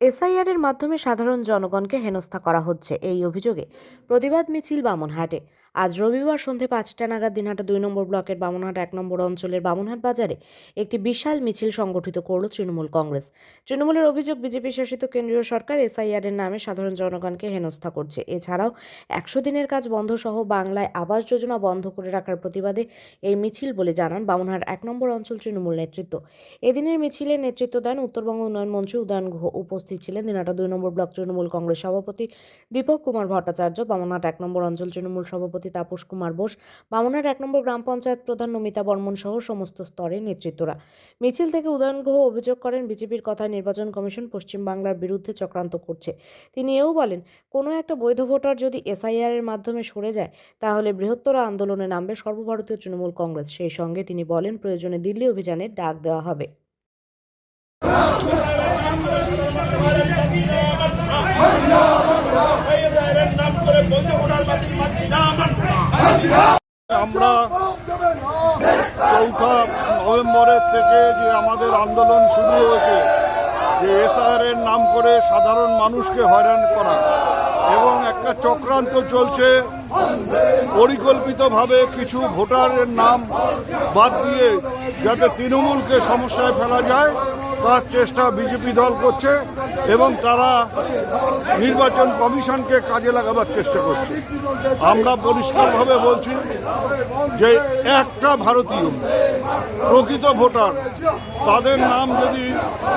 SIR এর মাধ্যমে সাধারণ জনগণকে হেনস্থা করা হচ্ছে। এই অভিযোগে প্রতিবাদ মিছিল বামনহাটে। আজ রবিবার সন্ধে পাঁচটা নাগাদ দিনহাটা দুই নম্বর ব্লকের বামনহাট এক নম্বর অঞ্চলের বামনহাট বাজারে একটি বিশাল মিছিল সংগঠিত করল তৃণমূল কংগ্রেস। তৃণমূলের অভিযোগ, বিজেপি শাসিত কেন্দ্রীয় সরকার এসআইআর এর নামে সাধারণ জনগণকে হেনস্থা করছে। এছাড়াও একশো দিনের কাজ বন্ধ সহ বাংলায় আবাস যোজনা বন্ধ করে রাখার প্রতিবাদে এই মিছিল বলে জানান বামনহাট এক নম্বর অঞ্চল তৃণমূল নেতৃত্ব। এদিনের মিছিলে নেতৃত্ব দেন উত্তরবঙ্গ উন্নয়ন মন্ত্রী উদয়ন গুহ উপস্থিত ছিলেন। দিনাটা দুই নম্বর ব্লক তৃণমূল কংগ্রেস সভাপতি দীপক কুমার ভট্টাচার্য, বামনহাট এক নম্বর অঞ্চল তৃণমূল সভাপতি তাপস কুমার বোস, বামনার এক নম্বর গ্রাম পঞ্চায়েত প্রধান নমিতা বর্মন সহ সমস্ত স্তরের নেতৃত্বরা। মিছিল থেকে উদয়ন গুহ অভিযোগ করেন, বিজেপির কথায় নির্বাচন কমিশন পশ্চিম বাংলার বিরুদ্ধে চক্রান্ত করছে। তিনি এও বলেন, কোনো একটা বৈধ ভোটার যদি এসআইআর এর মাধ্যমে সরে যায়, তাহলে বৃহত্তর আন্দোলনে নামবে সর্বভারতীয় তৃণমূল কংগ্রেস। সেই সঙ্গে তিনি বলেন, প্রয়োজনে দিল্লি অভিযানের ডাক দেওয়া হবে। আমরা চৌঠা নভেম্বরের থেকে যে আমাদের আন্দোলন শুরু হয়েছে, যে এসআর এর নাম করে সাধারণ মানুষকে হয়রান করা এবং একটা চক্রান্ত চলছে, পরিকল্পিতভাবে কিছু ভোটারের নাম বাদ দিয়ে যাতে তৃণমূলকে সমস্যায় ফেলা যায়। তার চেষ্টা বিজেপি দল করছে এবং তারা নির্বাচন কমিশনকে কাজে লাগাবার চেষ্টা করছে। আমরা পরিষ্কারভাবে বলছি যে একটা ভারতীয় প্রকৃত ভোটার, তাদের নাম যদি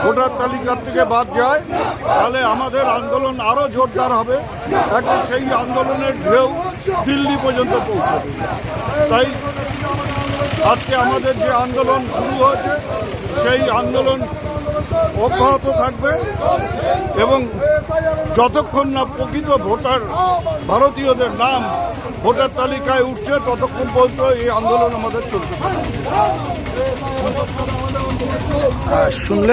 ভোটার তালিকার থেকে বাদ যায়, তাহলে আমাদের আন্দোলন আরও জোরদার হবে। এখন সেই আন্দোলনের ঢেউ দিল্লি পর্যন্ত পৌঁছাবে। তাই আজকে আমাদের যে আন্দোলন শুরু হয়েছে সেই আন্দোলন অব্যাহত থাকবে এবং যতক্ষণ না প্রকৃত ভোটার ভারতীয়দের নাম ভোটার তালিকায় উঠছে, ততক্ষণ পর্যন্ত এই আন্দোলন আমাদের চলতে শুনলে